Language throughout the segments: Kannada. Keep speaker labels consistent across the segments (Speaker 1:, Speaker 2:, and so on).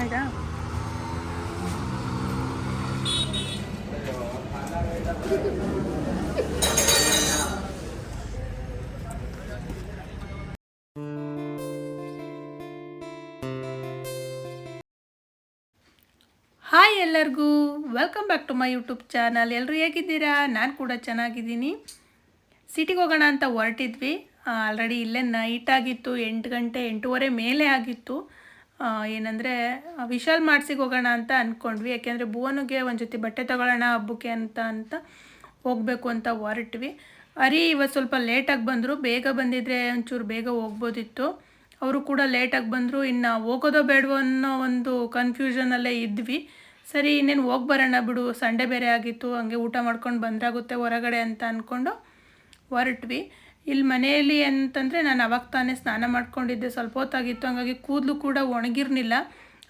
Speaker 1: ಚೆನ್ನಾಗಿದಾ ಹಾಯ್ ಎಲ್ಲರಿಗೂ. Welcome back to my YouTube channel ಎಲ್ಲರೂ ಹೇಗಿದ್ದೀರಾ? ನಾನು ಕೂಡ ಚೆನ್ನಾಗಿದ್ದೀನಿ. ಸಿಟಿಗೆ ಹೋಗೋಣ ಅಂತ ಹೊರಟಿದ್ವಿ. ಆಲ್ರೆಡಿ ಇಲ್ಲೇ ನೈಟ್ ಆಗಿತ್ತು, ಎಂಟು ಗಂಟೆ, ಎಂಟೂವರೆ ಮೇಲೆ ಆಗಿತ್ತು. ಏನಂದರೆ ವಿಶಾಲ್ ಮಾಡ್ಸಿಗೆ ಹೋಗೋಣ ಅಂತ ಅಂದ್ಕೊಂಡ್ವಿ ಯಾಕೆಂದರೆ ಭುವನಿಗೆ ಒಂದು ಜೊತೆ ಬಟ್ಟೆ ತಗೊಳ್ಳೋಣ, ಹಬ್ಬಕ್ಕೆ ಅಂತ ಅಂತ ಹೋಗಬೇಕು ಅಂತ ಹೊರಟ್ವಿ. ಅರಿ ಇವತ್ತು ಸ್ವಲ್ಪ ಲೇಟಾಗಿ ಬಂದರು. ಬೇಗ ಬಂದಿದ್ದರೆ ಒಂಚೂರು ಬೇಗ ಹೋಗ್ಬೋದಿತ್ತು. ಅವರು ಕೂಡ ಲೇಟಾಗಿ ಬಂದರು. ಇನ್ನು ಹೋಗೋದೋ ಬೇಡವೋ ಅನ್ನೋ ಒಂದು ಕನ್ಫ್ಯೂಷನಲ್ಲೇ ಇದ್ವಿ. ಸರಿ, ಇನ್ನೇನು ಹೋಗಿ ಬರೋಣ ಬಿಡು. ಸಂಡೇ ಬೇರೆ ಆಗಿತ್ತು. ಹಂಗೆ ಊಟ ಮಾಡ್ಕೊಂಡು ಬಂದ್ರಾಗುತ್ತೆ ಹೊರಗಡೆ ಅಂತ ಅಂದ್ಕೊಂಡು ಹೊರಟ್ವಿ. ಇಲ್ಲಿ ಮನೆಯಲ್ಲಿ ಅಂತಂದರೆ ನಾನು ಅವಾಗ ತಾನೇ ಸ್ನಾನ ಮಾಡ್ಕೊಂಡಿದ್ದೆ. ಸ್ವಲ್ಪ ಹೊತ್ತಾಗಿತ್ತು. ಹಾಗಾಗಿ ಕೂದಲು ಕೂಡ ಒಣಗಿರ್ನಿಲ್ಲ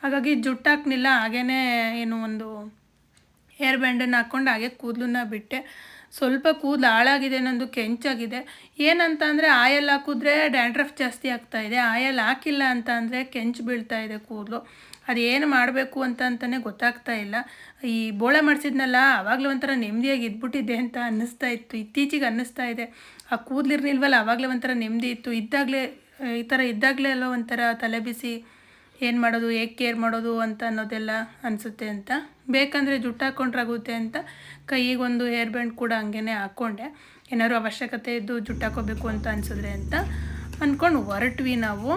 Speaker 1: ಹಾಗಾಗಿ ಜುಟ್ಟಾಕ್ನಿಲ್ಲ ಹಾಗೇ ಏನು ಒಂದು ಹೇರ್ ಬ್ಯಾಂಡನ್ನು ಹಾಕ್ಕೊಂಡು ಹಾಗೆ ಕೂದಲನ್ನ ಬಿಟ್ಟೆ. ಸ್ವಲ್ಪ ಕೂದಲು ಹಾಳಾಗಿದೆ ನಂದು ಕೆಂಚಾಗಿದೆ. ಏನಂತ ಅಂದರೆ ಆಯಲ್ ಹಾಕಿದ್ರೆ ಡ್ಯಾಂಡ್ರಫ್ ಜಾಸ್ತಿ ಆಗ್ತಾ ಇದೆ. ಆಯಲ್ ಹಾಕಿಲ್ಲ ಅಂತ ಅಂದರೆ ಕೆಂಚು ಬೀಳ್ತಾ ಇದೆ ಕೂದಲು. ಅದೇನು ಮಾಡಬೇಕು ಅಂತ ಅಂತಲೇ ಗೊತ್ತಾಗ್ತಾ ಇಲ್ಲ. ಈ ಬೋಳೆ ಮಾಡಿಸಿದ್ನಲ್ಲ ಆವಾಗಲೂ ಒಂಥರ ನೆಮ್ಮದಿಯಾಗಿ ಇದ್ಬಿಟ್ಟಿದ್ದೆ ಅಂತ ಅನ್ನಿಸ್ತಾ ಇತ್ತು. ಇತ್ತೀಚೆಗೆ ಅನ್ನಿಸ್ತಾ ಇದೆ. ಆ ಕೂದಲಿರ್ನಿಲ್ವಲ್ಲ ಆವಾಗಲೇ ಒಂಥರ ನೆಮ್ಮದಿ ಇತ್ತು. ಇದ್ದಾಗಲೇ, ಈ ಥರ ಇದ್ದಾಗಲೇ ಎಲ್ಲ ಒಂಥರ ತಲೆ ಬಿಸಿ ಏನು ಮಾಡೋದು, ಹೇಗೆ ಕೇರ್ ಮಾಡೋದು ಅಂತ ಅನ್ನೋದೆಲ್ಲ ಅನಿಸುತ್ತೆ ಅಂತ ಬೇಕಂದರೆ ಜುಟ್ಟು ಹಾಕ್ಕೊಂಡ್ರಾಗುತ್ತೆ ಅಂತ ಕೈಗೆ ಒಂದು ಹೇರ್ ಬ್ಯಾಂಡ್ ಕೂಡ ಹಂಗೇ ಹಾಕ್ಕೊಂಡೆ ಏನಾದ್ರು ಅವಶ್ಯಕತೆ ಇದ್ದು ಜುಟ್ಟು ಹಾಕೋಬೇಕು ಅಂತ ಅನಿಸಿದ್ರೆ ಅಂತ ಅಂದ್ಕೊಂಡು ಹೊರಟ್ವಿ ನಾವು.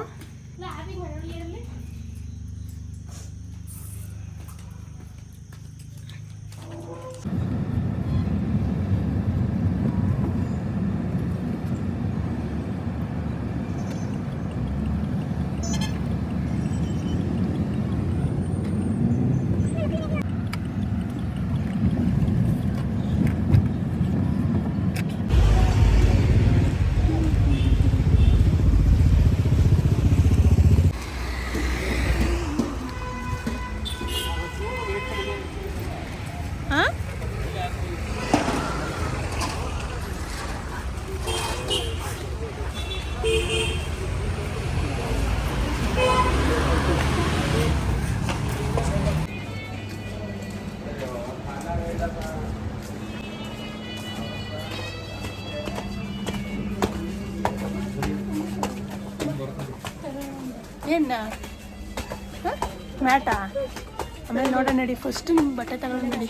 Speaker 1: ಮ್ಯಾಟಾ ಆಮೇಲೆ ನೋಡೋಣ ನಡಿ ಫಸ್ಟ್ ನಿಮ್ಮ ಬಟ್ಟೆ ತಗೊಳ್ಳೋಣ ನಡಿ.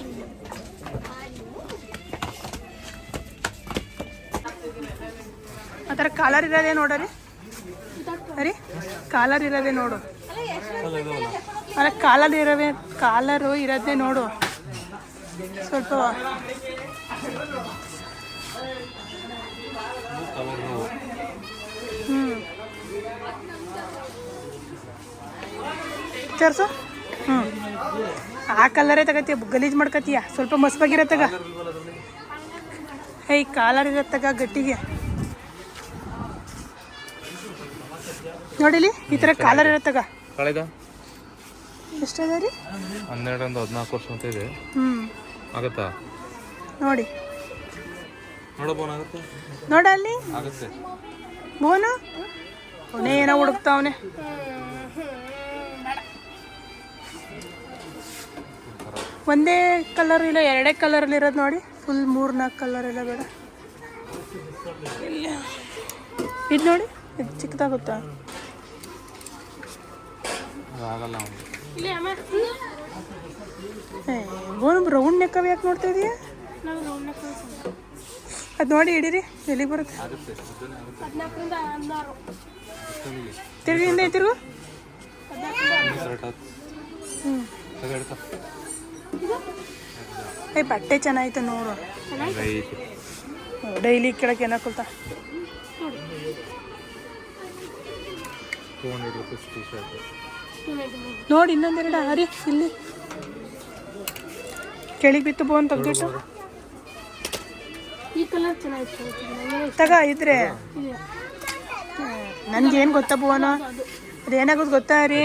Speaker 1: ಆ ಥರ ಕಾಲರ್ ಇರೋದೇ ನೋಡರಿ ಅರಿ ಕಾಲರ್ ಇರೋದೇ ನೋಡು. ಅಲ್ಲ ಕಾಲರ್ ಇರೋವೆ ಕಾಲರು ಇರೋದೇ ನೋಡು. ಸ್ವಲ್ಪ ಹ್ಞೂ ಚರ್ಸು ಹ್ಞೂ ಆ ಕಲರೇ ತಗತಿಯ ಗಲೀಜು ಮಾಡ್ಕತಿಯ? ಸ್ವಲ್ಪ ಮಸ್ಬಾಗಿರೋ ತಗ. ಏಯ್ ಕಾಲರ್ ಇರೋ ತಗ ಗಟ್ಟಿಗೆ. ನೋಡಿಲಿ ಈ ಥರ ಕಾಲರ್ ಇರೋ ತಗ.
Speaker 2: ಕಳೆದ?
Speaker 1: ಎಷ್ಟದ ರೀ?
Speaker 2: ಒಂದು ಹದಿನಾಲ್ಕು ವರ್ಷ ಅಂತ ಇದೆ.
Speaker 1: ಹ್ಞೂ
Speaker 2: ಆಗತ್ತಾ?
Speaker 1: ನೋಡಿ. ನೋಡ ಅಲ್ಲಿ.
Speaker 2: ಆಗುತ್ತೆ.
Speaker 1: ಬೋನು ಅವನೇ ಏನೋ ಹುಡುಕ್ತಾವನೆ ಒಂದೇ ಕಲರ್ ಇಲ್ಲ ಎರಡೇ ಕಲರಲ್ಲಿ ಇರೋದು ನೋಡಿ. ಫುಲ್ ಮೂರು ನಾಲ್ಕು ಕಲರ್ ಇಲ್ಲ ಬೇಡ. ಇಲ್ಲ. ಇದು ನೋಡಿ ಇದು ಚಿಕ್ಕದಾಗುತ್ತಾ? ಬೋನು ರೌಂಡ್ ನೆಕ್ಕವ್ ಯಾಕೆ ನೋಡ್ತಾ ಇದೀಯ? ಅದು ನೋಡಿ ಇಡೀರಿ ಎಲ್ಲಿಗೆ ಬರುತ್ತೆ? ತಿರುಗಿ ಹಿಂದೆ ತಿರುಗು. ಹ್ಞೂ ಏ ಬಟ್ಟೆ ಚೆನ್ನಾಗಿತ್ತು ನೋಡು.
Speaker 2: ರೈಟ್
Speaker 1: ಡೈಲಿ ಕೇಳಕ್ಕೆ ಏನೋ ಕೊಡ್ತಾ?
Speaker 2: Two hundred rupees T shirt
Speaker 1: ನೋಡಿ ಇನ್ನೊಂದೆರಡು ಹರಿ ಇಲ್ಲಿ. ಕೆಳಗೆ ಬಿತ್ತು ಬೋನ್ ತೆಗ್ದಿಟ್ಟು
Speaker 3: ಈ ಕಲರ್ ಚೆನ್ನಾಗಿತ್ತು
Speaker 1: ತಗ ಇದ್ರೆ. ನನ್ಗೇನು ಗೊತ್ತಾ ಬೋನ ಅದೇನಾಗೋದು ಗೊತ್ತಾ ರೀ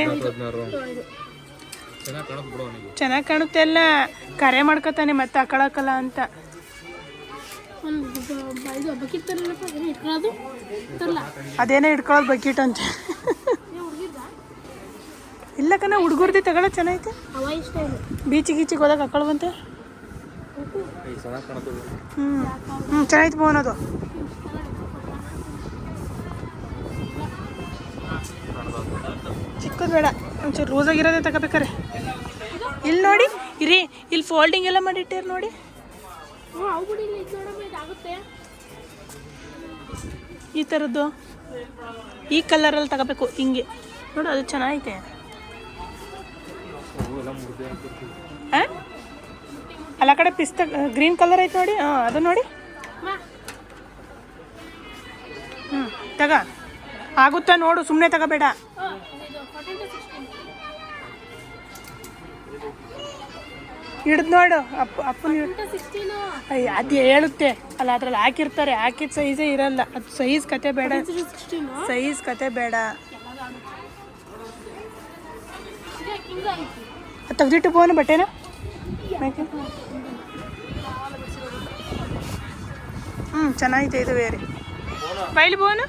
Speaker 2: ಚೆನ್ನಾಗಿ ಕಾಣುತ್ತೆ
Speaker 1: ಎಲ್ಲ ಅಲ್ಲ? ಕರೆ ಮಾಡ್ಕೊತಾನೆ ಮತ್ತೆ ಹಾಕೊಳಕಲ್ಲ ಅಂತ. ಅದೇನೋ ಇಟ್ಕೊಳ್ಳೋದು ಬಕೆಟ್ ಅಂತ. ಇಲ್ಲ ಕಣ ಹುಡುಗರ್ದಿ ತಗೊಳ್ಳೋ ಚೆನ್ನಾಗೈತೆ.
Speaker 3: ಬೀಚ್ ಸ್ಟೈಲ್
Speaker 1: ಬೀಚಿಗೆ ಗೀಚಿಗೆ ಹೋದಾಗ ಹಾಕೊಳ್ವಂತೆ. ಹ್ಞೂ ಹ್ಞೂ ಚೆನ್ನಾಗಿತ್ತು ಫೋನ್ ಅದು. ಚಿಕ್ಕದು ಬೇಡ ಒಂಚೂರು ರೋಸಾಗಿರೋದೇ ತಗೋಬೇಕಾರೆ. ಇಲ್ಲಿ ನೋಡಿ ಇರಿ ಇಲ್ಲಿ ಫೋಲ್ಡಿಂಗ್ ಎಲ್ಲ ಮಾಡಿಟ್ಟಿರ್ ನೋಡಿ. ಈ ಥರದ್ದು ಈ ಕಲರಲ್ಲಿ ತಗೋಬೇಕು ಹಿಂಗೆ. ನೋಡು ಅದು ಚೆನ್ನಾಗೈತೆ? ಅಲ್ಲ ಕಡೆ ಪಿಸ್ತ ಗ್ರೀನ್ ಕಲರ್ ಐತೆ ನೋಡಿ. ಹಾಂ ಅದು ನೋಡಿ. ಹ್ಞೂ ತಗ. ಆಗುತ್ತಾ ನೋಡು ಸುಮ್ಮನೆ ತಗೋಬೇಡ. ಹಿಡ್ದು ನೋಡು ಅಪ್ಪ ಅಪ್ಪನ ಅಯ್ಯ ಅದು ಹೇಳುತ್ತೆ. ಅಲ್ಲ ಅದ್ರಲ್ಲಿ ಹಾಕಿರ್ತಾರೆ. ಹಾಕಿದ ಸೈಜೇ ಇರಲ್ಲ. ಅದು ಸೈಜ್ ಕತೆ ಬೇಡ. ಸೈಜ್ ಕತೆ ಬೇಡ. ತೆಗ್ದಿಟ್ಟು ಬೋನು ಬಟ್ಟೆನ? ಹ್ಞೂ ಚೆನ್ನಾಗಿದೆ ಇದು ಬೇರೆ. ಬೈಲಿ ಬೋನು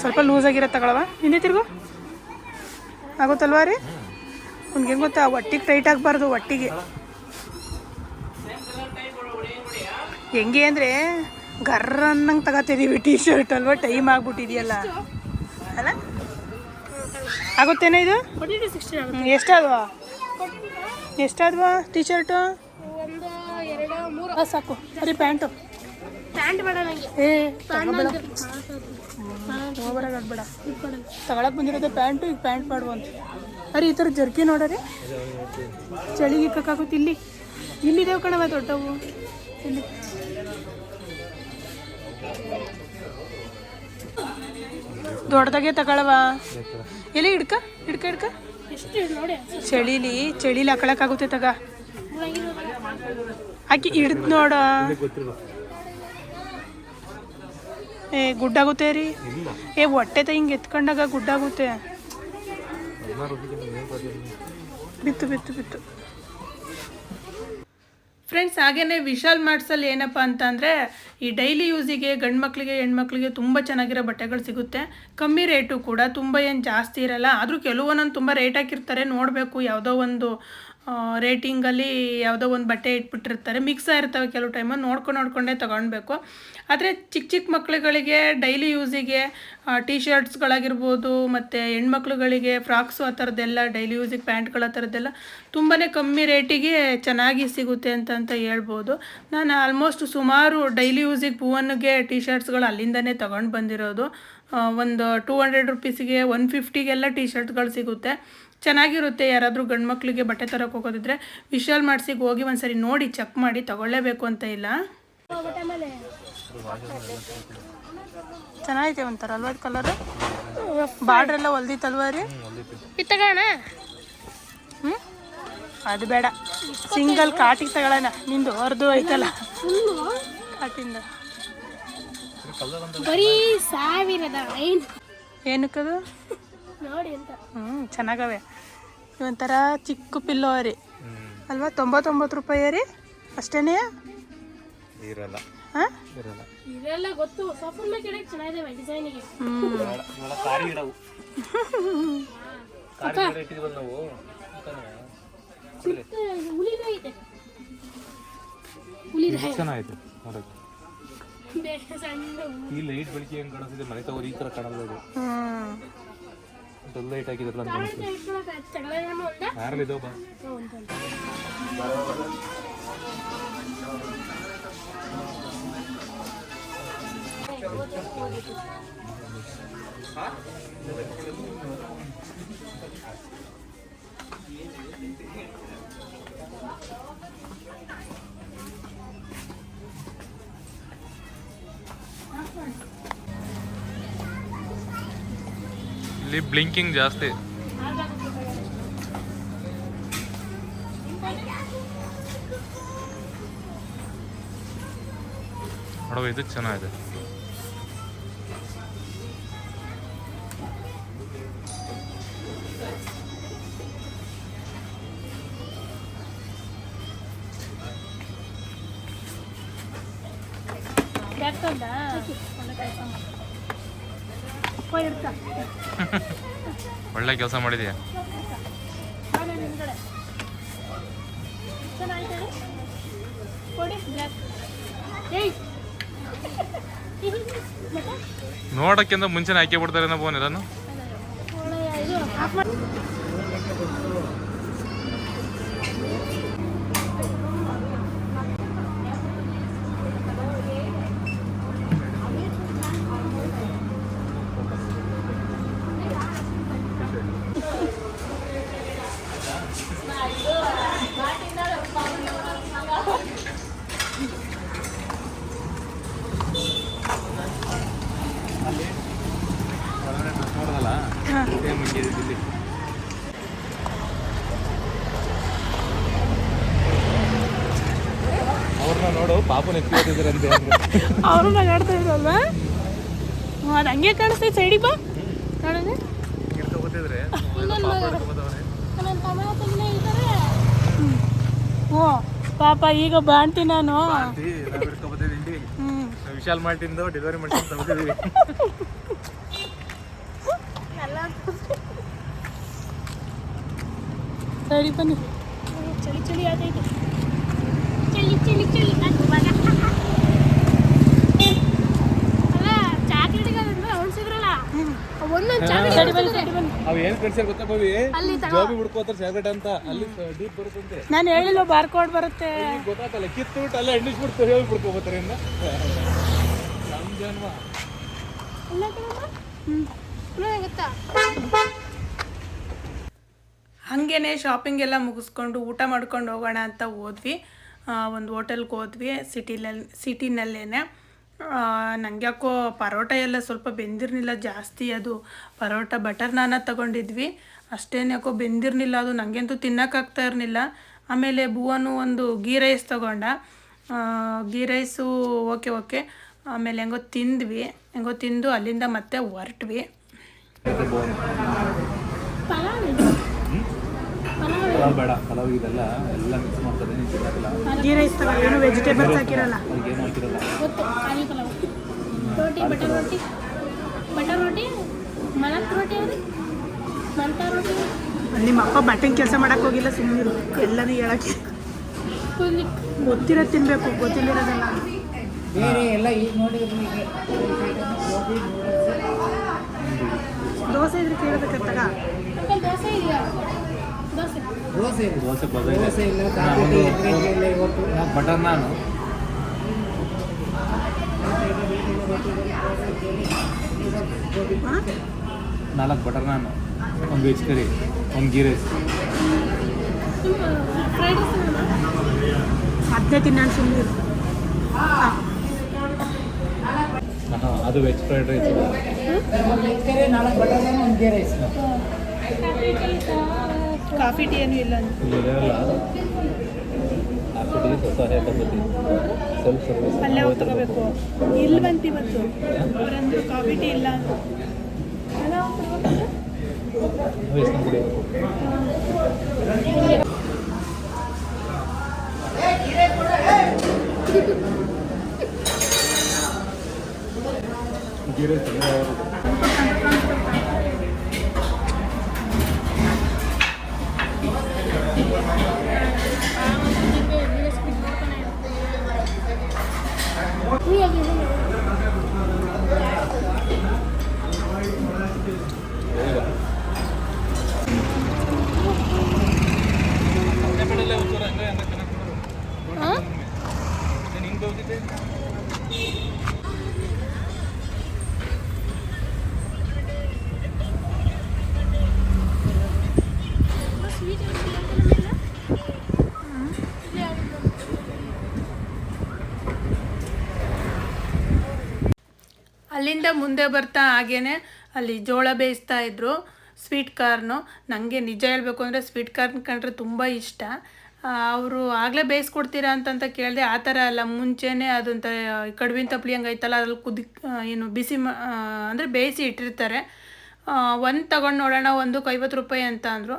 Speaker 1: ಸ್ವಲ್ಪ ಲೂಸ್ ಆಗಿರೋ ತಗೊಳವ? ಹಿಂದೆ ತಿರ್ಗು? ಆಗುತ್ತಲ್ವಾ ರೀ? ಅವ್ನಿಗೆ ಹೆಂಗೆ ಗೊತ್ತಾ? ಒಟ್ಟಿಗೆ ಟೈಟ್ ಆಗಬಾರ್ದು ಒಟ್ಟಿಗೆ. ಹೆಂಗೆ ಅಂದರೆ ಗರ್ರ ಅನ್ನಂಗೆ ತಗೋತಿದ್ದೀವಿ ಟೀ ಶರ್ಟ್ ಅಲ್ವಾ? ಟೈಮ್ ಆಗ್ಬಿಟ್ಟಿದೆಯಲ್ಲ. ಅಲ್ಲ? ಆಗುತ್ತೇನೋ ಇದು? ಎಷ್ಟಾದ್ವಾ? ಎಷ್ಟಾದ್ವಾ ಟೀ ಶರ್ಟು ಸಾಕು. ಸರಿ ಪ್ಯಾಂಟು.
Speaker 3: ಪ್ಯಾಂಟ್ ಬೇಡ ನನಗೆ
Speaker 1: ಓವರಾಗಿ ತಗೊಳಕ್ ಬಂದಿರೋದೇ ಪ್ಯಾಂಟು ಈಗ ಪ್ಯಾಂಟ್ ಮಾಡುವಂತ ಅರೆ ಈ ಥರ ಜರ್ಕಿ ನೋಡ್ರಿ? ಚಳಿಗೆ ಇಕ್ಕಾಗುತ್ತೆ ಇಲ್ಲಿ. ಇಲ್ಲಿದೇವು ಕಣವ ದೊಡ್ಡವು. ಇಲ್ಲಿ. ದೊಡ್ಡದಾಗೆ ತಗೊಳವ ಎಲ್ಲಿ ಹಿಡ್ಕ? ಹಿಡ್ಕ ಹಿಡ್ಕ? ಚಳಿಲಿ ಚಳಿಲಿ ಹಾಕೊಳಕ್ಕಾಗುತ್ತೆ ತಗ.
Speaker 3: ಹಾಕಿ
Speaker 1: ಆಕಿ ಹಿಡ್ದು ನೋಡ. ಏ ಗುಡ್ಡಾಗುತ್ತೆ ರೀ.
Speaker 2: ಇಲ್ಲ.
Speaker 1: ಏ ಹೊಟ್ಟೆ ತ ಹಿಂಗೆ ಎತ್ಕೊಂಡಾಗ ಗುಡ್ಡಾಗುತ್ತೆ. ಬಿತ್ತು ಬಿತ್ತು ಬಿತ್ತು. ಫ್ರೆಂಡ್ಸ್ ಹಾಗೇನೆ ವಿಶಾಲ್ ಮಾರ್ಟ್ಸಲ್ಲಿ ಏನಪ್ಪ ಅಂತಂದರೆ ಈ ಡೈಲಿ ಯೂಸಿಗೆ ಗಂಡು ಮಕ್ಕಳಿಗೆ ಹೆಣ್ಮಕ್ಳಿಗೆ ತುಂಬ ಚೆನ್ನಾಗಿರೋ ಬಟ್ಟೆಗಳು ಸಿಗುತ್ತೆ. ಕಮ್ಮಿ ರೇಟು ಕೂಡ ತುಂಬ ಏನು ಜಾಸ್ತಿ ಇರಲ್ಲ. ಆದರೂ ಕೆಲವೊಂದೊಂದು ತುಂಬ ರೇಟ್ ಹಾಕಿರ್ತಾರೆ. ನೋಡಬೇಕು ಯಾವುದೋ ಒಂದು ರೇಟಿಂಗಲ್ಲಿ ಯಾವುದೋ ಒಂದು ಬಟ್ಟೆ ಇಟ್ಬಿಟ್ಟಿರ್ತಾರೆ. ಮಿಕ್ಸ್ ಆಗಿರ್ತವೆ ಕೆಲವು ಟೈಮಲ್ಲಿ ನೋಡ್ಕೊಂಡು ನೋಡ್ಕೊಂಡೇ ತೊಗೊಳ್ಬೇಕು ಆದರೆ ಚಿಕ್ಕ ಚಿಕ್ಕ ಮಕ್ಕಳುಗಳಿಗೆ ಡೈಲಿ ಯೂಸಿಗೆ ಟಿ ಶರ್ಟ್ಸ್ಗಳಾಗಿರ್ಬೋದು ಮತ್ತು ಹೆಣ್ಮಕ್ಳುಗಳಿಗೆ ಫ್ರಾಕ್ಸು ಆ ಥರದ್ದೆಲ್ಲ ಡೈಲಿ ಯೂಸಿಗೆ ಪ್ಯಾಂಟ್ಗಳು ಆ ಥರದ್ದೆಲ್ಲ ತುಂಬಾ ಕಮ್ಮಿ ರೇಟಿಗೆ ಚೆನ್ನಾಗಿ ಸಿಗುತ್ತೆ ಅಂತ ಹೇಳ್ಬೋದು. ನಾನು ಆಲ್ಮೋಸ್ಟ್ ಸುಮಾರು ಡೈಲಿ ಯೂಸಿಗೆ ಭುವನ್ಗೆ ಟಿ ಶರ್ಟ್ಸ್ಗಳು ಅಲ್ಲಿಂದನೇ ತೊಗೊಂಡು ಬಂದಿರೋದು. ಒಂದು ಟೂ ಹಂಡ್ರೆಡ್ ರುಪೀಸಿಗೆ ಒನ್ ಫಿಫ್ಟಿಗೆಲ್ಲ ಟಿ ಶರ್ಟ್ಗಳು ಸಿಗುತ್ತೆ. ಚೆನ್ನಾಗಿರುತ್ತೆ ಯಾರಾದರೂ ಗಂಡು ಮಕ್ಕಳಿಗೆ ಬಟ್ಟೆ ತರಕ್ಕೆ ಹೋಗೋದಿದ್ರೆ ವಿಶಾಲ್ ಮಾಡ್ಸಿಗೆ ಹೋಗಿ ಒಂದ್ಸರಿ ನೋಡಿ ಚೆಕ್ ಮಾಡಿ ತಗೊಳ್ಳೇಬೇಕು ಅಂತ ಇಲ್ಲ? ಚೆನ್ನಾಗಿದೆ ಒಂಥರ ಅಲ್ವಾ ಕಲರ್ ಬಾರ್ಡ್ರ್ ಎಲ್ಲ ಹೊಲ್ದಿತ್ತಲ್ವಾ ರೀ?
Speaker 3: ಇತ್ತಗೋಣ
Speaker 1: ಹ್ಞೂ ಅದು ಬೇಡ. ಸಿಂಗಲ್ ಕಾಟಿಗೆ ತಗೊಳ್ಳೋಣ. ನಿಂದು ಹೊರದು ಐತಲ್ಲ. ಕಾಟಿಂದ.
Speaker 3: ಬರೀ ಸಾವಿರದ
Speaker 1: ಏನಕ್ಕದು?
Speaker 3: ನೋಡಿ ಅಂತ.
Speaker 1: ಹ್ಞೂ ಚೆನ್ನಾಗವೆ. ಒಂಥರ ಚಿಕ್ಕ ಪಿಲ್ಲೋ ರೀ. ಅಲ್ವಾ ತೊಂಬತ್ತೊಂಬತ್ತು ರೂಪಾಯಿ ರೀ? ಅಷ್ಟೇನೇ?
Speaker 2: ಇರಲ್ಲ.
Speaker 1: ಹಾಂ
Speaker 2: ಇರಲ್ಲ.
Speaker 3: ಗೊತ್ತು. ಕೆಳಗೆ ಚೆನ್ನಾಗಿದೆ ಡಿಸೈನಿಗೆ.
Speaker 2: ಕಾರಿ ಕಾರಿ ನಾವು.
Speaker 3: ಹುಲಿದ
Speaker 2: ಚೆನ್ನಾಗಿದೆ ನೋಡಕ್ಕೆ ಈ ಲೈಟ್ ಬೆಳಕಿ ಹೆಂಗ್ ಕಾಣಿಸ್ತಿದೆ ಮನೆ ತಗೋರಿ ಈ ತರ ಕಾಣಲ್ಲ ಇದು
Speaker 1: ಹ್ಞೂ
Speaker 2: ಡಲ್ ಲೈಟ್ ಹಾಕಿದ್ರಲ್ಲ ಅಂತ ಕಾಣಿಸ್ತಿದೆ
Speaker 3: ತಗೊಳ್ಳೋಣ ಒಂದ
Speaker 2: ಯಾರಲ್ಲಿ ಇದಾವ ಬಾ ಇಲ್ಲಿ ಬ್ಲಿಂಕಿಂಗ್ ಜಾಸ್ತಿ ನೋಡುವ ಇದು ಚೆನ್ನಾಗಿದೆ
Speaker 3: ಯಾಕಂದ ಅಪ್ಪ ಇರ್ತಾ
Speaker 2: ಒಳ್ಳೆ ಕೆಲಸ ಮಾಡಿದ್ಯಾ? ನೋಡಕ್ಕಿಂತ ಮುಂಚೆನೆ ಹಾಕಿ ಬಿಡ್ತಾರೆ ಫೋನ್ ಇದನ್ನು
Speaker 3: ಅವರು ನಗಾಡ್ತಾ ಇದ್ರಲ್ವ? ಅದು ಹಂಗೆ ಕಾಣಿಸ್ತೈತೆ ಸೈಡಿಗೆ ಬಾ. ಇದ್ದಾರೆ. ಓ ಪಾಪ ಈಗ ಬಾಣ್ತಿ ನಾನು.
Speaker 2: ವಿಶಾಲ್ ಮಾರ್ಟಿಂದು ಡೆಲಿವರಿ ಮಾಡ್ತೀನಿ
Speaker 3: ಸರಿ ಬನ್ನಿ. ಚಳಿ ಚಳಿ ಆದೈತೆ. ಚಳಿ ಚಳಿ ಚಳಿ ಅಲ್ಲ ಚಾಕ್ಲೇಟಿಗೆ ಒಂದೊಂದು
Speaker 2: ಅವ್ ಏನ್ ಕಳ್ಸ್ಯಾರ ಗೊತ್ತಾ. ಜಾಬಿ ಚಾಕ್ಲೇಟ್ ಅಂತ ಅಲ್ಲಿ ಡೀಪ್ ಬರುತ್ತಂತೆ
Speaker 3: ನಾನು ಹೇಳಿಲ್ಲ ಬಾರ್ಕೋಡ್ ಬರುತ್ತೆ?
Speaker 2: ಗೊತ್ತಾಗಲ್ಲ ಕಿತ್ತು ಬಿಟ್ಟು ಅಲ್ಲೇ ಎಣ್ಣಿಸ್ಬಿಡ್ತು ಹೇಳಿ ಬಿಡ್ಕೋಬೋತಾರೆ ಇನ್ನ. ನಮ್ ಜನ್ಮ.
Speaker 3: ಅಲ್ಲ ಕಣಮ್ಮ ಹ್ಞೂ ಗೊತ್ತಾ?
Speaker 1: ಹಾಗೇನೆ ಶಾಪಿಂಗ್ ಎಲ್ಲ ಮುಗಿಸ್ಕೊಂಡು ಊಟ ಮಾಡ್ಕೊಂಡು ಹೋಗೋಣ ಅಂತ ಹೋದ್ವಿ. ಒಂದು ಹೋಟೆಲ್ಗೆ ಹೋದ್ವಿ ಸಿಟಿಲಲ್ಲಿ ಸಿಟಿನಲ್ಲೇ ನನಗೆ ಯಾಕೋ ಪರೋಟ ಎಲ್ಲ ಸ್ವಲ್ಪ ಬೆಂದಿರಲಿಲ್ಲ ಜಾಸ್ತಿ ಅದು. ಪರೋಟ ಬಟರ್ ನಾನ ತಗೊಂಡಿದ್ವಿ. ಅಷ್ಟೇನು ಯಾಕೋ ಬೆಂದಿರಲಿಲ್ಲ ಅದು. ನನಗಂತೂ ತಿನ್ನೋಕ್ಕಾಗ್ತಾ ಇರಲಿಲ್ಲ. ಆಮೇಲೆ ಬೂವನು ಒಂದು ಗೀ ರೈಸ್ ತಗೊಂಡ. ಆ, ಗೀ ರೈಸು ಓಕೆ ಓಕೆ. ಆಮೇಲೆ ಹೆಂಗೋ ತಿಂದ್ವಿ. ಹೆಂಗೋ ತಿಂದು ಅಲ್ಲಿಂದ ಮತ್ತೆ ಹೊರಟ್ವಿ.
Speaker 3: ಪಲಾವ್
Speaker 2: ಬೇಡ. ಪಲಾವ್ ಇದೆಲ್ಲ ಎಲ್ಲ ಮಿಕ್ಸ್ ತಿನ್ನಕ್ಕಿಲ್ಲ
Speaker 1: ಗೀ ರೈಸ್ ತಗೋ ಏನು ವೆಜಿಟೇಬಲ್ಸ್ ಹಾಕಿರಲ್ಲ.
Speaker 3: ಗೊತ್ತು ಖಾಲಿ ಪಲಾವ್. ರೋಟಿ ಬಟರ್ ರೋಟಿ. ಬಟರ್ ರೋಟಿ ಮಲಕ್ ರೋಟಿ ಅವ್ರಿ ಮಲ್ತಾ ರೋಟಿ.
Speaker 1: ನಿಮ್ಮ ಅಪ್ಪ ಬಟನ್ ಕೆಲಸ ಮಾಡಕ್ಕೆ ಹೋಗಿಲ್ಲ ಸುಮ್ಮನೆ ಎಲ್ಲನೂ ಹೇಳಕ್ಕೆ.
Speaker 3: ಗೊತ್ತಿರೋದು
Speaker 1: ಗೊತ್ತಿರೋ ತಿನ್ಬೇಕು ಗೊತ್ತಿಲ್ಲಿರೋದಲ್ಲ
Speaker 4: ಬೇರೆ ಎಲ್ಲ ಈಗ ನೋಡಿದ್ರೆ ನಿಮಗೆ
Speaker 1: ದೋಸೆ ಇದ್ರೆ
Speaker 3: ಇದೆಯಾ ದೋಸೆ
Speaker 4: ದೋಸೆ ಇಲ್ಲ
Speaker 2: ದೋಸೆ
Speaker 4: ಇಲ್ಲ ಇವತ್ತು.
Speaker 2: ಬಟರ್ ನಾನು. ನಾಲ್ಕು ಬಟರ್ ನಾನು. ಒಂದು ವೆಜ್ ಕರಿ ಒಂದು ಗೀ ರೈಸ್
Speaker 3: ಫ್ರೈಡ್ ರೈಸ್
Speaker 1: ಅದನ್ನೇ ತಿನ್ನೋಣ ಸುಮ್ಮನೆ
Speaker 2: ಅದು ವೆಜ್ ಫ್ರೈಡ್ ರೈಸ್
Speaker 4: ಒಂದು ಕರಿ ನಾಲ್ಕು ಬಟರ್ ಒಂದು ಗೀ ರೈಸ್
Speaker 1: ಕಾಫಿ ಟೀ ಏನು ಇಲ್ಲ
Speaker 2: ಇಲ್ಲಿ ಇರಲ್ಲ ಹಾಕ್ಬಿಟ್ಟಿಗೆ ಸ್ವಲ್ಪ ಹೇಳಿ ಸ್ವಲ್ಪ ಸರ್ವಿಸ್
Speaker 1: ಅಲ್ಲೇ ಹೋಗಿ ತಗೋಬೇಕು ಇಲ್ಲಿ ಬಂತು ಇವತ್ತು. ಅವರಂದ್ರು ಕಾಫಿ ಟೀ ಇಲ್ಲ ಅಂತ.
Speaker 2: ಗೀ ರೈಸ್
Speaker 1: ಅಲ್ಲಿಂದ ಮುಂದೆ ಬರ್ತಾ ಹಾಗೇ ಅಲ್ಲಿ ಜೋಳ ಬೇಯಿಸ್ತಾ ಇದ್ರು ಸ್ವೀಟ್ ಕಾರ್ನು ನನಗೆ ನಿಜ ಹೇಳಬೇಕು ಅಂದರೆ ಸ್ವೀಟ್ ಕಾರ್ನ್ ಕಂಡ್ರೆ ತುಂಬ ಇಷ್ಟ. ಅವರು ಆಗಲೇ ಬೇಯಿಸ್ಕೊಡ್ತೀರಾ ಅಂತಂತ ಕೇಳಿದೆ, ಆ ಥರ ಅಲ್ಲ, ಮುಂಚೆನೇ ಅದಂತ ಕಡುಬಿನ ತಪ್ಪಲಿ ಹಂಗೆ ಐತಲ್ಲ ಅದ್ರಲ್ಲಿ ಕುದಿ ಏನು ಬಿಸಿ ಅಂದರೆ ಬೇಯಿಸಿ ಇಟ್ಟಿರ್ತಾರೆ. ಒಂದು ತಗೊಂಡು ನೋಡೋಣ ಒಂದು ಐವತ್ತು ರೂಪಾಯಿ ಅಂತ ಅಂದರು.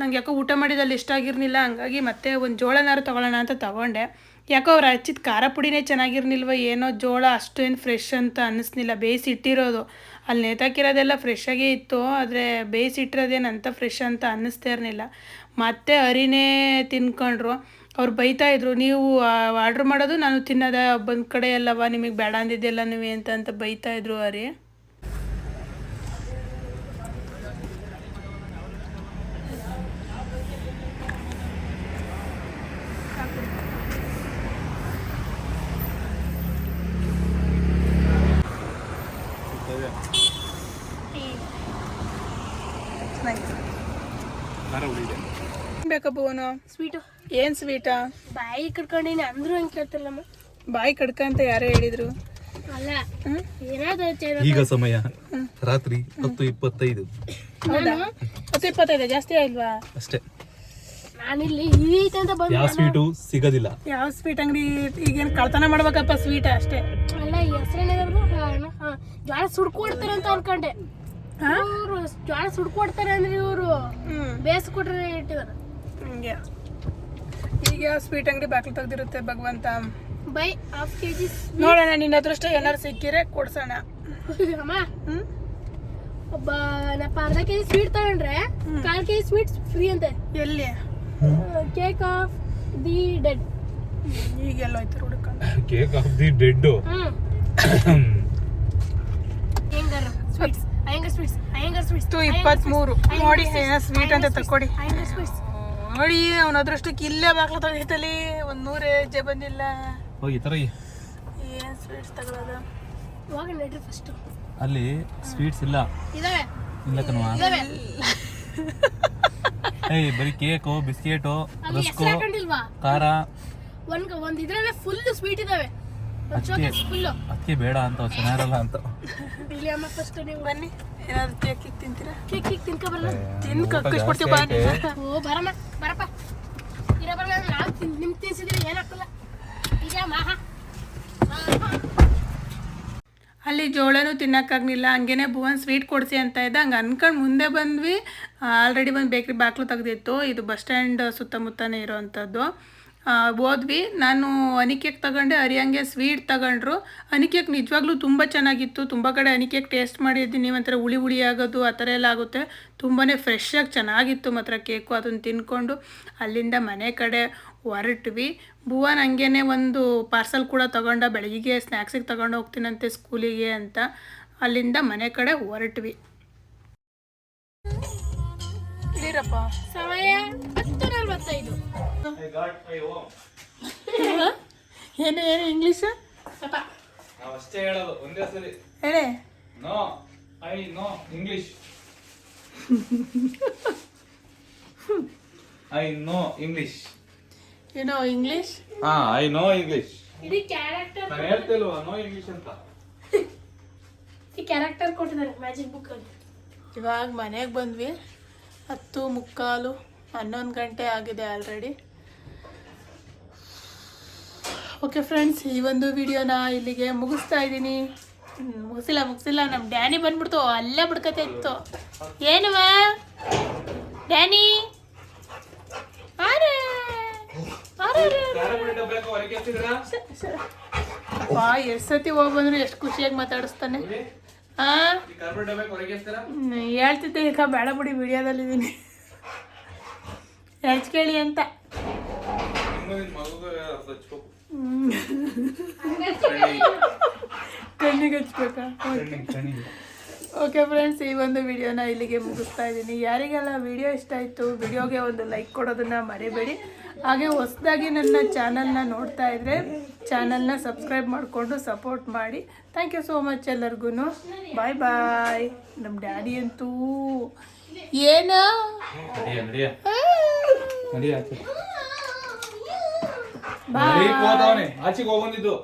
Speaker 1: ನಂಗೆ ಯಾಕೋ ಊಟ ಮಾಡಿದಲ್ಲಿ ಇಷ್ಟ ಆಗಿರಲಿಲ್ಲ, ಹಂಗಾಗಿ ಮತ್ತೆ ಒಂದು ಜೋಳನಾರು ತೊಗೊಳ್ಳೋಣ ಅಂತ ತಗೊಂಡೆ. ಯಾಕೋ ಅವ್ರು ಹಚ್ಚಿದ ಖಾರ ಪುಡಿನೇ ಚೆನ್ನಾಗಿರ್ನಿಲ್ವ ಏನೋ ಜೋಳ ಅಷ್ಟೇನು ಫ್ರೆಶ್ ಅಂತ ಅನ್ನಿಸ್ನಿಲ್ಲ ಬೇಯಿಸಿ ಇಟ್ಟಿರೋದು. ಅಲ್ಲಿ ನೇತಾಕಿರೋದೆಲ್ಲ ಫ್ರೆಶ್ ಆಗೇ ಇತ್ತು. ಆದರೆ ಬೇಯಿಸಿಟ್ಟಿರೋದೇನು ಅಂತ ಫ್ರೆಶ್ ಅಂತ ಅನ್ನಿಸ್ತಾ ಇರಲಿಲ್ಲ. ಮತ್ತೆ ಹರಿನೇ ತಿನ್ಕೊಂಡ್ರು. ಅವ್ರು ಬೈತಾ ಇದ್ರು, ನೀವು ಆರ್ಡ್ರ್ ಮಾಡೋದು, ನಾನು ತಿನ್ನೋದ ಬಂದ ಕಡೆ ಎಲ್ಲವ ನಿಮಗೆ ಬೇಡ ಅಂದಿದ್ದೆಲ್ಲ ನೀವು ಅಂತ ಅಂತ ಬೈತಾ ಇದ್ರು ಹರಿ
Speaker 2: ಖಾರ ಉಳಿದೆ
Speaker 1: ಅವನು
Speaker 3: ಸ್ವೀಟು.
Speaker 1: ಏನ್ ಸ್ವೀಟಾ?
Speaker 3: ಬಾಯಿ ಕಡ್ಕೊಂಡಿನಿ ಅಂದ್ರು ಹಂಗೆ ಕೇಳ್ತಿಲ್ಲಮ್ಮ
Speaker 1: ಬಾಯಿ ಕಡ್ಕ ಅಂತ ಯಾರೋ ಹೇಳಿದ್ರು?
Speaker 3: ಅಲ್ಲ
Speaker 1: ಹ್ಮ್?
Speaker 3: ಏನಾದ್ರು
Speaker 2: ಈಗ ಸಮಯ. ರಾತ್ರಿ ಹತ್ತು ಇಪ್ಪತ್ತೈದು.
Speaker 1: ಹೌದಾ? ಹತ್ತು ಇಪ್ಪತ್ತೈದು ಜಾಸ್ತಿ ಆಯ್ಲ್ವಾ?
Speaker 2: ಅಷ್ಟೇ.
Speaker 3: ನಾನಿಲ್ಲಿ ಈ ಐತೆ ಅಂತ ಬಂದು
Speaker 2: ಯಾವ ಸ್ವೀಟು ಸಿಗೋದಿಲ್ಲ.
Speaker 1: ಯಾವ ಸ್ವೀಟ್ ಅಂಗಡಿ ಈಗೇನು ಕಳ್ತನ ಮಾಡ್ಬೇಕಪ್ಪ ಸ್ವೀಟ್ ಅಷ್ಟೇ.
Speaker 3: ಅಲ್ಲ ಹೆಸರೇನಾದ್ರು ಜ್ವಾಳ ಸುಡ್ಕೊಡ್ತಾರೆ ಅಂತ ಅನ್ಕೊಂಡೆ.
Speaker 1: ಹಾ?
Speaker 3: ಇವರು ಜ್ವಾಳ ಸುಡ್ಕೊಡ್ತಾರೆ ಅಂದ್ರೆ ಇವರು ಬೇಸ್ ಕೊಟ್ರೆ ಇಟ್ಟಿದಾರೆ.
Speaker 1: ಹಂಗೆ. ಈಗ ಯಾವ ಸ್ವೀಟ್ ಅಂಗಡಿ ಬಾಕ್ಲು ತೆಗ್ದಿರುತ್ತೆ ಭಗವಂತ?
Speaker 3: ಬೈ ಹಾಫ್ ಕೆ ಜಿ
Speaker 1: ನೋಡೋಣ ನಿನ್ನ ಅದೃಷ್ಟ ಏನಾರು ಸಿಕ್ಕಿರೆ ಕೊಡ್ಸೋಣ.
Speaker 3: ಅಮ್ಮ. ಒಬ್ಬ ನಪ್ಪ ಅರ್ಧ ಕೆ ಜಿ ಸ್ವೀಟ್ ತಗೊಂಡ್ರೆ ಕಾಲ್ ಕೆ ಜಿ ಸ್ವೀಟ್ ಫ್ರೀ ಅಂತೆ.
Speaker 1: ಎಲ್ಲಿ?
Speaker 3: ಕೇಕ್ ಆಫ್ ದಿ ಡೆಡ್
Speaker 1: ಈಗ ಎಲ್ಲೋಯ್ತು ಹುಡುಕೊಂಡು
Speaker 2: cake of the dead
Speaker 3: hmm. Iyengar sweets Iyengar sweets Iyengar sweets
Speaker 1: ಇಪ್ಪತ್ತ್ಮೂರು ನೋಡಿ ಏನೋ ಸ್ವೀಟ್ ಅಂತ ತಕ್ಕೊಡಿ.
Speaker 3: ಅಯ್ಯಂಗಾರ್ ಸ್ವೀಟ್ಸ್
Speaker 1: ನೋಡಿ ಅವನ ಅದೃಷ್ಟಕ್ಕೆ ಇಲ್ಲೇ ಬಾಕ್ಲು ತೊಗೈತಲಿ ಒಂದು ನೂರು ಹೆಜ್ಜೆ ಬಂದಿಲ್ಲ.
Speaker 2: ಹೋಗಿ ತರ
Speaker 1: ಏನು ಸ್ವೀಟ್ಸ್ ತಗೊಳ್ಳೋದು
Speaker 3: ಹೋಗಿ ನಡ್ರಿ ಫಸ್ಟ್
Speaker 2: ಅಲ್ಲಿ ಸ್ವೀಟ್ಸ್ ಇಲ್ಲ.
Speaker 3: ಇದಾವೆ.
Speaker 2: ಇಲ್ಲ ಕಣವಾ
Speaker 3: ಇದಾವೆ.
Speaker 2: ಏಯ್ ಬರೀ ಕೇಕು ಬಿಸ್ಕೆಟು ರಸ್ಕು ಖಾರ.
Speaker 3: ಒಂದ್ ಒಂದ್ ಇದ್ರಲ್ಲೇ ಫುಲ್ ಸ್ವೀಟ್ ಇದಾವೆ.
Speaker 2: ಅದಕ್ಕೆ ಬೇಡ ಅಂತ ಚೆನ್ನಾಗಿರಲ್ಲ ಅಂತ.
Speaker 3: ಇಲ್ಲಿ ಅಮ್ಮ ಫಸ್ಟ್ ನೀವು
Speaker 1: ಬನ್ನಿ. ಏನಾದ್ರು ಕೇಕ್ ಕೇಕ್ ತಿಂತೀರಾ?
Speaker 3: ಕೇಕ್ ಕೇಕ್ ತಿನ್ಕೊ ಬರಲ್ಲ
Speaker 1: ತಿನ್ ಕಕ್ಕಿಸ್ಬಿಡ್ತೀವಿ ಬಾ
Speaker 3: ಓ ಬರಮ್ಮ ಬರಪ್ಪ. ಇರ ಬರಲ್ಲ ನಾವು ತಿನ್ ನಿಮ್ ತಿನ್ಸಿದ್ರೆ ಏನಾಗ್ತಲ್ಲ ಈಗ ಮಾಹ.
Speaker 1: ಅಲ್ಲಿ ಜೋಳನೂ ತಿನ್ನೋಕ್ಕಾಗಲಿಲ್ಲ ಹಂಗೇನೆ ಭುವನ್ ಸ್ವೀಟ್ ಕೊಡಿಸಿ ಅಂತ ಇದ್ದ. ಹಂಗೆ ಅನ್ಕೊಂಡು ಮುಂದೆ ಬಂದ್ವಿ. ಆಲ್ರೆಡಿ ಒಂದು ಬೇಕ್ರಿ ಬಾಕ್ಲು ತೆಗ್ದಿತ್ತು. ಇದು ಬಸ್ ಸ್ಟ್ಯಾಂಡ್ ಸುತ್ತಮುತ್ತನೇ ಇರೋವಂಥದ್ದು ಆ, ಹೋದ್ವಿ. ನಾನು ಅನಿಕೆಗೆ ತಗೊಂಡೆ ಅರಿಯಂಗೆ ಸ್ವೀಟ್ ತಗೊಂಡ್ರು. ಅನಿಕೆಗೆ ನಿಜವಾಗ್ಲೂ ತುಂಬ ಚೆನ್ನಾಗಿತ್ತು. ತುಂಬ ಕಡೆ ಅನಿಕೆಗೆ ಟೇಸ್ಟ್ ಮಾಡಿದ್ದೀನಿ. ಒಂಥರ ಹುಳಿ ಹುಳಿ ಆಗೋದು ಆ ಥರ ಎಲ್ಲ ಆಗುತ್ತೆ. ತುಂಬಾ ಫ್ರೆಶ್ಶಾಗಿ ಚೆನ್ನಾಗಿತ್ತು ಮಾತ್ರ ಕೇಕು ಅದನ್ನು ತಿನ್ಕೊಂಡು. ಅಲ್ಲಿಂದ ಮನೆ ಕಡೆ ಹೊರಟ್ವಿ. ಭುವನ್ ಹಂಗೇನೆ ಒಂದು ಪಾರ್ಸಲ್ ಕೂಡ ತಗೊಂಡ ಬೆಳಗ್ಗೆ ಸ್ನ್ಯಾಕ್ಸಿಗೆ ತಗೊಂಡು ಹೋಗ್ತೀನಂತೆ ಸ್ಕೂಲಿಗೆ ಅಂತ. ಅಲ್ಲಿಂದ ಮನೆ ಕಡೆ ಹೊರಟ್ವಿ. ಇಡೀರಪ್ಪ
Speaker 3: ಸಮಯ ಹತ್ತು ನಲ್ವತ್ತೈದು
Speaker 1: ಏನು ಏನು ಇಂಗ್ಲೀಷ್
Speaker 2: ಅಷ್ಟೇ ಹೇಳೋದು ಒಂದೇ ಸರಿ.
Speaker 1: ಹೇಳಿ.
Speaker 2: No I know English I know English
Speaker 1: no English
Speaker 2: ಹಾ ಐ ನೋ ಇಂಗ್ಲಿಷ್
Speaker 3: ಇದು ಕ್ಯಾರೆಕ್ಟರ್
Speaker 2: ನಾನು ಹೇಳ್ತಿಲ್ವಾ ನೋ ಇಂಗ್ಲಿಷ್ ಅಂತ?
Speaker 3: ಈ ಕ್ಯಾರೆಕ್ಟರ್ ಕೊಟ್ಟಿದ್ದಾರೆ ಮ್ಯಾಜಿಕ್ ಬುಕ್ ಅಲ್ಲಿ.
Speaker 1: ಇವಾಗ ಮನೆಗೆ ಬಂದ್ವಿ. ಹತ್ತು ಮುಕ್ಕಾಲು ಹನ್ನೊಂದು ಗಂಟೆ ಆಗಿದೆ ಆಲ್ರೆಡಿ ಓಕೆ ಫ್ರೆಂಡ್ಸ್ ಈ ಒಂದು ವಿಡಿಯೋನ ಇಲ್ಲಿಗೆ ಮುಗಿಸ್ತಾ ಇದ್ದೀನಿ. ಮುಗಿಸಿಲ್ಲ ಮುಗಿಸಿಲ್ಲ ನಮ್ಮ ಡ್ಯಾನಿ ಬಂದ್ಬಿಡ್ತು, ಅಲ್ಲೇ ಬಿಡ್ಕತೆ ಇತ್ತು. ಏನುವ ಡ್ಯಾನಿ? ಎಷ್ಟು ಸತಿ ಹೋಗ್ಬಂದ್ರೆ ಎಷ್ಟು ಖುಷಿಯಾಗಿ ಮಾತಾಡಿಸ್ತಾನೆ. ಹೇಳ್ತಿದ್ದೆ ಈಗ ಬೇಡ ಬಿಡಿ ವಿಡಿಯೋದಲ್ಲಿದ್ದೀನಿ. ಕೇಳಿ ಅಂತ. ಕಣ್ಣಿಗೆ ಹಚ್ಬೇಕಾ? ಓಕೆ ಫ್ರೆಂಡ್ಸ್ ಈ ಒಂದು ವಿಡಿಯೋನ ಇಲ್ಲಿಗೆ ಮುಗಿಸ್ತಾ ಇದ್ದೀನಿ. ಯಾರಿಗೆಲ್ಲ ವಿಡಿಯೋ ಇಷ್ಟ ಆಯಿತು ವಿಡಿಯೋಗೆ ಒಂದು ಲೈಕ್ ಕೊಡೋದನ್ನು ಮರಿಬೇಡಿ. ಹಾಗೆ ಹೊಸದಾಗಿ ನನ್ನ ಚಾನಲ್ನ ನೋಡ್ತಾ ಇದ್ದರೆ ಚಾನಲ್ನ ಸಬ್ಸ್ಕ್ರೈಬ್ ಮಾಡಿಕೊಂಡು ಸಪೋರ್ಟ್ ಮಾಡಿ. ಥ್ಯಾಂಕ್ ಯು ಸೋ ಮಚ್ ಎಲ್ಲರಿಗೂ ಬಾಯ್ ಬಾಯ್ ನಮ್ಮ ಡ್ಯಾಡಿ ಅಂತೂ. ಏನು?
Speaker 2: ಆಚೆಗೆ ಹೋಗ್ಬಂದಿದ್ದು